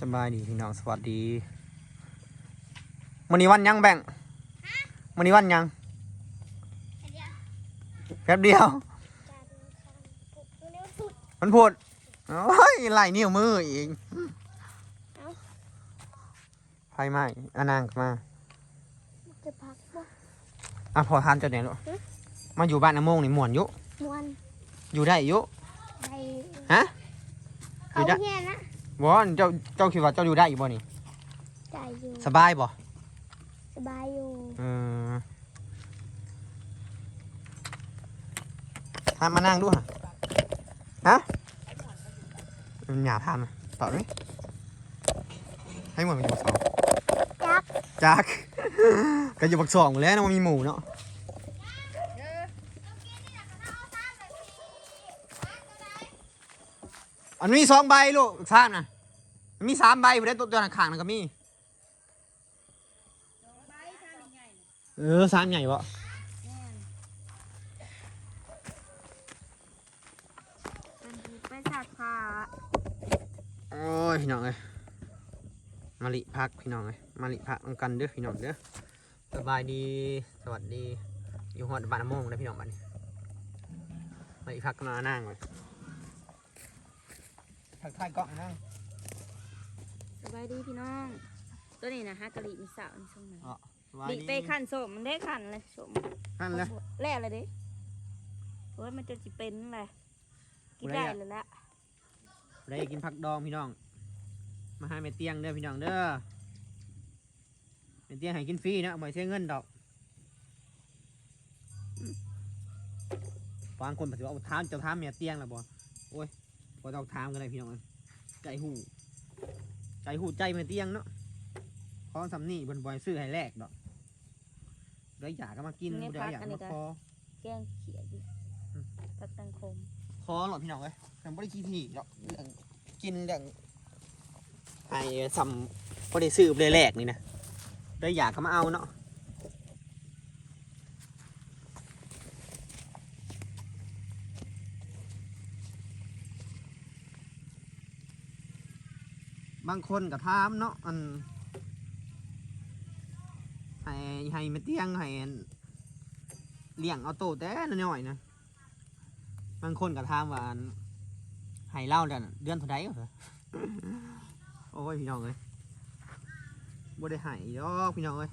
สบายดีพี่น้องสวัสดีมื้อนี้วันหยังแบ่งมื้อนี้วันหยังแป๊บเดียว มันพูดโอ้ยไหลนิ้วมืออีกเอ้าไฟไหม้อานางก็มาจะพักบ่อะพอทานเจะไหนลูกฮะมาอยู่บ้านน้ำโมงนี่ม่วนอยุมวนอยู่ได้อยุไปฮะเขาเฮียนะ บ่เจ้าเจ้าคิดว่าเจ้าอยู่ได้อีกบ่นี่ใจอยู่สบายบ่สบายอยู่เออทานมานั่งดูฮะฮะมันหยาทานนะตอบดิให้หมดมันอยู่บักสองจักจักก็อยู่บักสองแล้วนะมันมีหมูเนาะ อันนี้สองใบลูกทานนะมันมีสามใบอยู่ได้ตัวตัวหนักขางนะก็มีเออสามใหญ่ปะไปสักผ้าโอ้ยพี่น้องเอ้ยมาลิพักพี่น้องเอ้ยมาลิพักนำกันเด้อพี่น้องเด้อสบายดีสวัสดีอยู่หอดบ้านน้ำโมงนะพี่น้องบ้านนี้มาลิพักกำลังนั่งเลย ทักทายกล้องนั่งสบายดีพี่น้อง ตัวนี้นะฮะกะหรี่มีสาวนี่ส่งมาอ๋อสบายดิดีไปขันสมมันได้ขันเลยสมนั่นเลยแล่เลยเด้โอ้ยมันจะจิเป็นเลยกินได้เลยละได้กินผักดองพี่น้อง มาให้แม่เตียงเด้อพี่น้องเด้อแม่เตียงให้กินฟรีนะไม่เสียเงินดอกบางคนปฏิว่าเอาถามเจ้าถามแม่เตียงแล้วบ่โอ้ย พอต้องถามกันเลยพี่น้องเอ้ยใจหูใจหูใจแม่เตียงเนาะของสำนี่บนบอยซื้อให้แลกดอกได้อยากก็มากินบ่ได้อยากมาคอแกงเขียดดิผักตังคมคอหรอพี่น้องเอ้ยแต่บ่ได้ขี้ถี่ดอกเรื่องกินเรื่องไอ้สัมบ่ได้ซื้อเลยแลกนี่นะได้อยากก็มาเอาเนาะ บางคนก็ถามเนาะอันให้ให้มาเตียงให้เลี้ยงเอาโตแต่น้อยๆนะบางคนก็ถามว่าให้เล่าเดือนเดือนเท่าไดเหรอโอ้ยพี่น้องเอ้ยบ่ได้ให้ดอกพี่น้องเอ้ย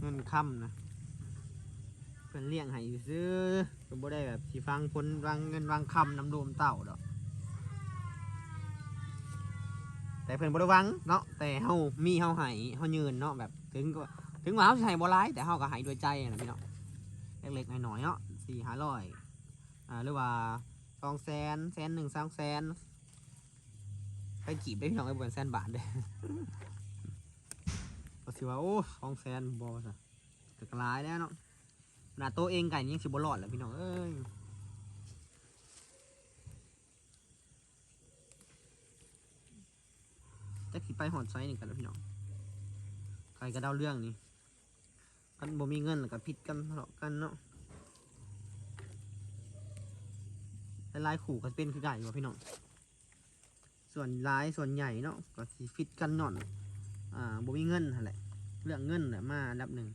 เงินค่ำนะเพิ่นเลี้ยงให้ซื้อก็บ่ได้แบบสิฟังคนวางเงินวางคำน้ำโดมเต่าดอก แต่เพิ่นบ่ได้หวังเนาะแต่เฮามีเฮาให้เฮายืนเนาะแบบถึงก็ถึงว่าเฮาสิให้บ่หลายแต่เฮาก็ให้ด้วยใจนะพี่น้องเล็กๆน้อยๆเนาะ4 500อ่าหรือว่าสองแสนแสนหนึ่งสองแสนไปจีบได้พี่น้องไอ้บนแสนบาทเด้ก็สิว่าโอ้สองแสนบอสะก็กระลายแล้วเนาะหน้าโตวเองไก่ยังสิบรอดแหล้วพี่น้องเอ้ย จะขี่ไปหอดไซส์นี่กันแล้วพี่น้องใครก็เดาเรื่องนี้กันบ่มีเงินแล้วก็ผิดกันทะเลาะกันเนาะลายขู่ก็เป็นคือไก่อยู่พี่น้องส่วนลายส่วนใหญ่เนาะก็สิฟิตกันหน่อนอ่าบ่มีเงินหั่นแหละเรื่องเงินแหละมาดับหนึ่ง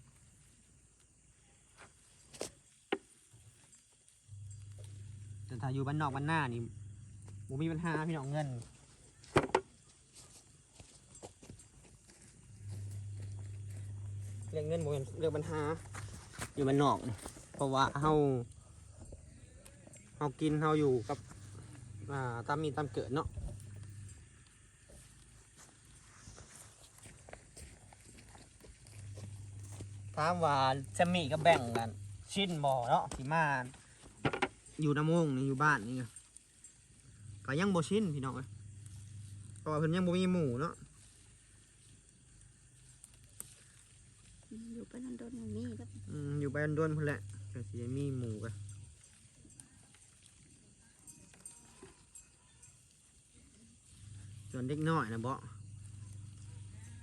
แต่ถ้าอยู่บ้านนอกบ้านหน้านี่บ่มีปัญหาพี่น้องเงิน เรื่องเงินบ่เป็นเรื่องปัญหา อยู่บ้านนอกนี่เพราะว่าเฮาเฮากินเฮาอยู่กับอ่าตามมีตามเกิดเนาะถามว่าจะมีก็แบ่งกันชิ้นบ่เนาะที่มาอยู่น้ำมงนี่อยู่บ้านนี่ก็ยังบ่ชิ้นพี่น้องเอ้ยเพราะว่าเพิ่นยังบ่มีหมูเนาะ อยู่ไปนันดนมันมีแล้วอืมอยู่ไปอันด้วนพุ่นแหละก็สิมีหมูกันส่วนเด็กน้อยนะบ่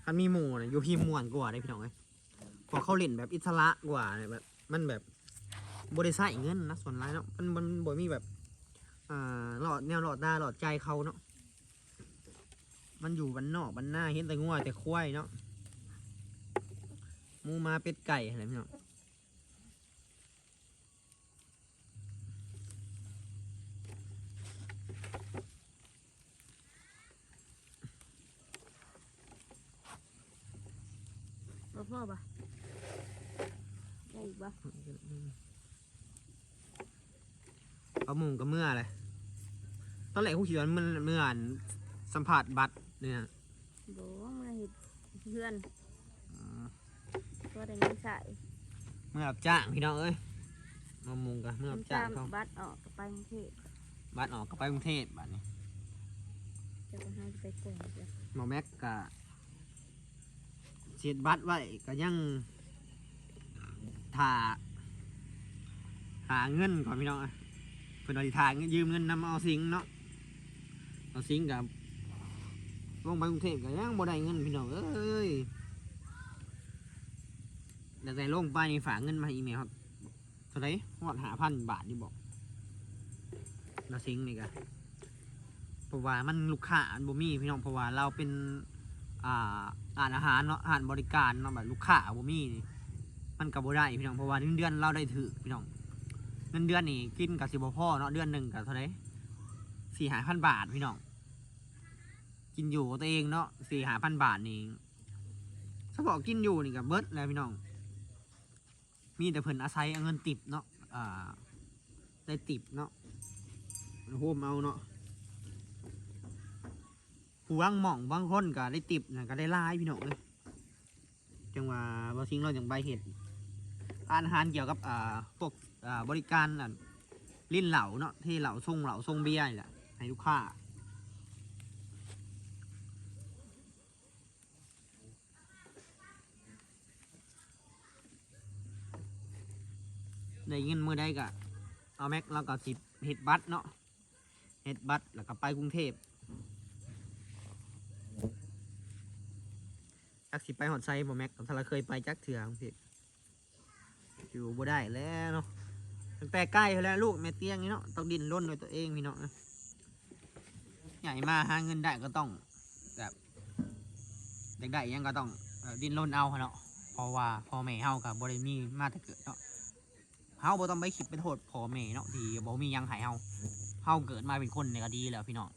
คันมีหมูนะอยู่พี่ม่วนกว่าได้พี่น้องเอ้ยพอเขาเล่นแบบอิสระกว่าเนี่ยแบบ มันแบบบริษัทเงินนะส่วนไรเนาะมันมันบ่มีแบบอ่าหลอดแนวหลอดตาหลอดใจเขาเนาะมันอยู่บ้านนอกบ้านหน้าเห็นแต่งัวแต่ควายเนาะ มูมาเป็ดไก่อะไรพี่น้องบ่พ่อปะได้อีกปะเอาหมุงกับเมื่ออะไรตอนแรกกูคิดว่ามันเมื่อนสัมผัสบัตรเนี่ยโบมาเห็ดเพื่อน ก็ได้เงินใส่เมื่อรับจ้างพี่น้องเอ้ยมามุงกันเมื่อรับจ้างเขาบัตรออกก็ไปกรุงเทพบัตรออกก็ไปกรุงเทพบัตรนี้จะไปหาจะไปกงจ้ะหมอแม็กกะเสียดบัตรไว้ก็ยังถ่าหาเงินก่อนพี่น้องเอ้ยเพื่อนเอาสิถ่าเงินยืมเงินนำเอาสิงเนาะเอาสิงกับลงไปกรุงเทพก็ยังบ่ได้เงินพี่น้องเอ้ย แต่แต่ลงไปนี่ฝากเงินมาอีเมลครับเท่าไหรหอดหาพันบาทนี่บอกเราสิงนี่กะเพราะว่ามันลูกค้าอันบ่มีพี่น้องเพราะว่าเราเป็นอ่าอ่านอาหารเนาะอาหารบริการเนาะแบบลูกค้าบ่มีนี่มันกับบ่ได้พี่น้องเพราะว่าเงินเดือนเราได้ถือพี่น้องเงินเดือนนี่กินกับสิบ่พอเนาะเดือนหนึ่งกับเท่าไรสี่หาพันบาทพี่น้องกินอยู่กับตัวเองเนาะสี่หาพันบาทนี่ถ้าบอกกินอยู่นี่กับเบิร์ดแล้วพี่น้อง มีแต่เพิ่นอาศัยเอาเงินติบเนาะอ่าได้ติบเนาะโฮมเอาเนาะผู้ว่างหม่องบางคนก็ได้ติบนะก็ได้ลายพี่น้องเลยจังว่าบางสิ่งเราอย่างใบเห็ดอาหารเกี่ยวกับอ่าพวกอ่าบริการอะลิ้นเหล่าเนาะที่เหล่าทรงเหล่าทรงเบียร์นี่แหละให้ลูกค้า ได้เงินมือได้กะเอาแม็กแล้วก็สิบเฮ็ดบัตรเนาะเฮ็ดบัตรแล้วก็ไปกรุงเทพจักสิไปหอดไซบ่แม็กถ้าเราเคยไปจักเถื่อกรุงเทพอยู่บ่ได้แล้วเนาะตั้งแต่ใกล้แล้วลูกแม่เตี้ยงนี่เนาะต้องดิ้นร่นด้วยตัวเองพี่เนาะใหญ่มาหาเงินได้ก็ต้องแบบอยากได้ยังก็ต้องดิ้นร่นเอาเนาะเพราะว่าพ่อแม่เฮากับบ่ได้มีมาแต่เกิดเนาะ เฮาบ่ต้องไปคิดเป็นโทษพ่อแม่เนาะที่บ่มียังให้เฮาเฮาเกิดมาเป็นคนเนี่ยก็ดีแล้วพี่น้อง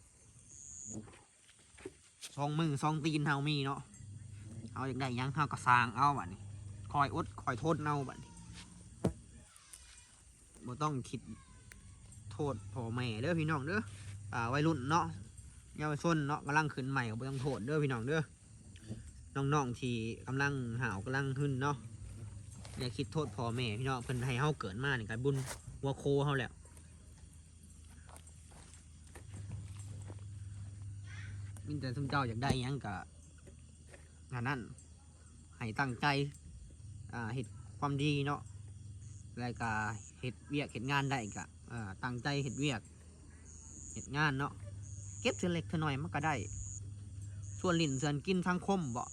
สองมือสองตีนเฮามีเนาะเฮาอยากได้ยังเฮาก็สร้างเอาบัดนี้คอยอดคอยโทนเอาบัดนี้บ่ต้องคิดโทษพ่อแม่เด้อพี่น้องเด้ออ่าวัยรุ่นเนาะเยาวชนเนาะกำลังขึ้นใหม่ก็บ่ต้องโทษเด้อพี่น้องเด้อน้องๆที่กำลังหาวกำลังหึ้นเนาะ อย่าคิดโทษพ่อแม่พี่น้องเพิ่นให้เฮาเกิดมานี่ก็บุญหัวโคเฮาแล้วมิแต่สมเจ้าอยากได้ยังก็งานนั้นให้ตั้งใจอ่าเฮ็ดความดีเนาะแล้วก็เฮ็ดเวียกเฮ็ดงานได้ก็อ่าตั้งใจเฮ็ดเวียกเฮ็ดงานเนาะเก็บเทือเล็กเทือน้อยมันก็ได้ ส่วนลิ้นส่วนกินสังคมบ่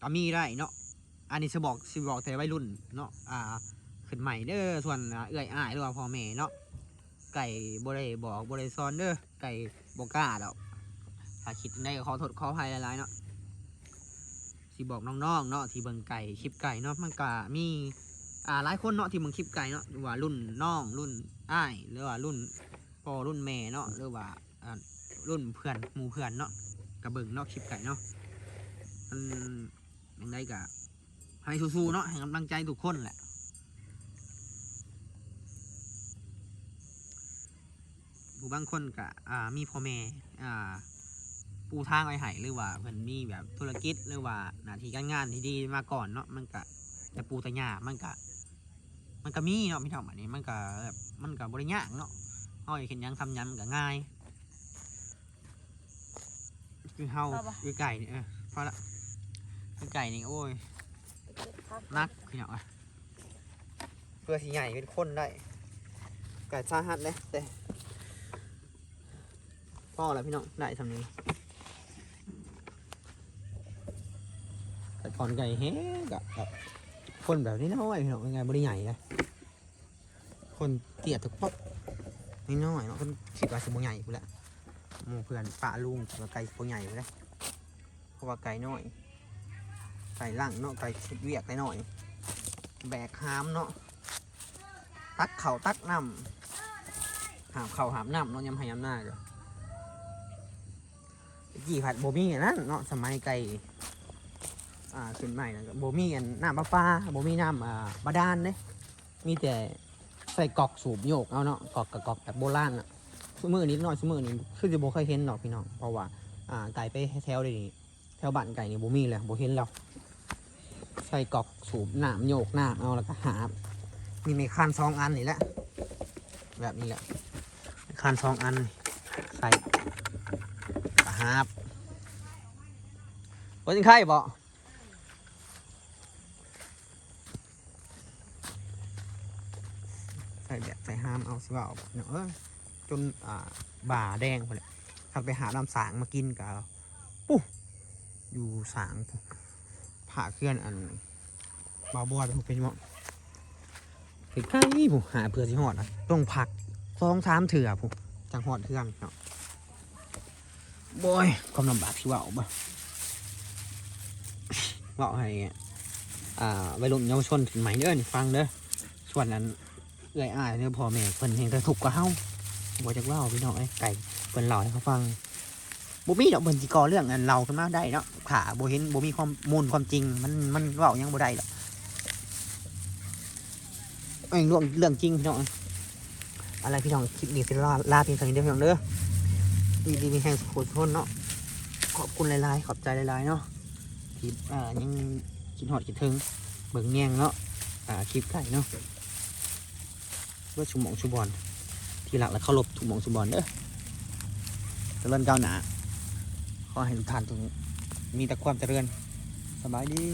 ก็มีได้เนาะ อันนี้จะบอกสิบอกแต่วัยรุ่นเนาะอ่าขึ้นใหม่เด้อส่วนเอื้อยอ้ายหรือว่าพ่อแม่เนาะไก่บ่ได้บอกบ่ได้สอนเด้อไก่บ่กล้าดอกถ้าคิดได้ก็ขอโทษขออภัยหลายๆเนาะสิบอกน้องๆเนาะที่เบิ่งไก่คลิปไก่เนาะมันก็มีอ่าหลายคนเนาะที่เบิ่งคลิปไก่เนาะหรือว่ารุ่นน้องรุ่นอ้ายหรือว่ารุ่นพ่อรุ่นแม่เนาะหรือว่าอ่ารุ่นเพื่อนหมู่เพื่อนเนาะก็เบิ่งเนาะคลิปไก่เนาะมันยังไงก็ ให้สู้ๆเนาะให้กำลังใจทุกคนแหละผู้บางคนก็อ่ามีพ่อแม่อ่าปูทางไว้ให้หรือว่าเพิ่นมีแบบธุรกิจหรือว่าหน้าที่การงานที่ดีมาก่อนเนาะมันก็แต่ปูแต่หญ้ามันก็มันก็มีเนาะพี่น้องอันนี้มันก็แบบมันก็บ่ได้ยากเนาะเฮาอยากเห็นหยังทำหยังมันก็ง่าย คือเฮาคือไก่นี่เออพอละคือไก่นี่โอ้ยไปเก็บผัก นักพี่น้องอะเพื่อสิใหญ่เป็นคนได้ไก่ซาหัดเลยแต่พ่อแล้วพี่น้องได้ทำนี้แต่ก่อนไก่เฮ้กับแบบคนแบบนี้น้อยพี่น้องเป็นไงบริใหญ่เลยคนเตี้ยทุกป๊อกนี่น้อยเนาะคนคิดว่าสิบใหญ่กูแหละหมู่เพื่อนป้าลุงกับไก่ตัวใหญ่ไปเลยเพราะว่าไก่น้อย ไก่ล่างเนาะไก่ชุดเวียกได้หน่อย แบกหามเนาะตักเข่าตักน้ำหามเข่าหามน้ำเนาะยำให้ยำหน้าจ้ะกี่ผัดโบมี่อันนั้นเนาะสมัยไก่อ่าขึ้นใหม่นะโบมี่อันน้ำปลาปลาโบมี่น้ำอ่าบาดาลเด้มีแต่ใส่กอกสูบโยกเอาเนาะกอกกับกอกแบบโบราณอะสมือนิดหน่อยสมือนี้คือจะโบเคยเห็นหรอกพี่น้องเพราะว่าอ่าไก่ไปแถวเดี๋ยวนี้แถวบ้านไก่นี่โบมี่เลยโบเห็นแล้ว ใส่กอกสูบหน้ำโยกหน้ำเอาแล้วก็หาบมีไม่คันสองอันนี่แหละแบบนี้แหละคันสองอันใส่หาบว่าจริงใครบอกใส่แบบใส่หามเอาสิว่าเอาเนาะเอ้ยจนอ่าบ่าแดงไปเลยขับไปหาลำสางมากินกับปุ๊อยู่สาง ผ่าเคลื่อนอันบาบอดเป็นหมอเห็นใครผู้หาเพื่อสิหอดนะต้องผักสองสามเถื่อผู้จังหอดเทื่อนเนาะบอยความลำบากที่ว่าบ่เว่าให้อ่าวัยรุ่นเยาวชนถึงไหมเด้อนี่ฟังเด้อส่วนนั้นเอื้อยอ้ายเนี่ยพ่อแม่เพิ่นเฮงแต่ถูกกว่าเฮาบ่จักเล่าพี่น้องไอ้ยไก่เพิ่นเล่าให้เขาฟัง บ่มีดอกเพิ่นสิก่อเรื่องอันเราขึ้นมาได้เนาะขาบ่เห็นบ่มีความมูลความจริง มันมันเว้าหยังบ่ได้หรอกเอ้เรื่องเรื่องจริงพี่น้องอะไรพี่น้องคลิปนี้สิลาลาเพียงเท่านี้เด้อพี่น้องเด้อดีดีมีแห่งสุขทุกคนเนาะขอบคุณหลายๆขอบใจหลายๆเนาะที่อ่ายังคิดฮอดคิดถึงเบิ่งแยงเนาะอ่าคลิปไก่เนาะเพื่อชุมหมองชุมบอลที่หลักแล้วเคารพทุกหมองชุมบอลเด้อเจริญก้าวหนา ขอให้ทุกท่านจงมีแต่ความเจริญสบายดี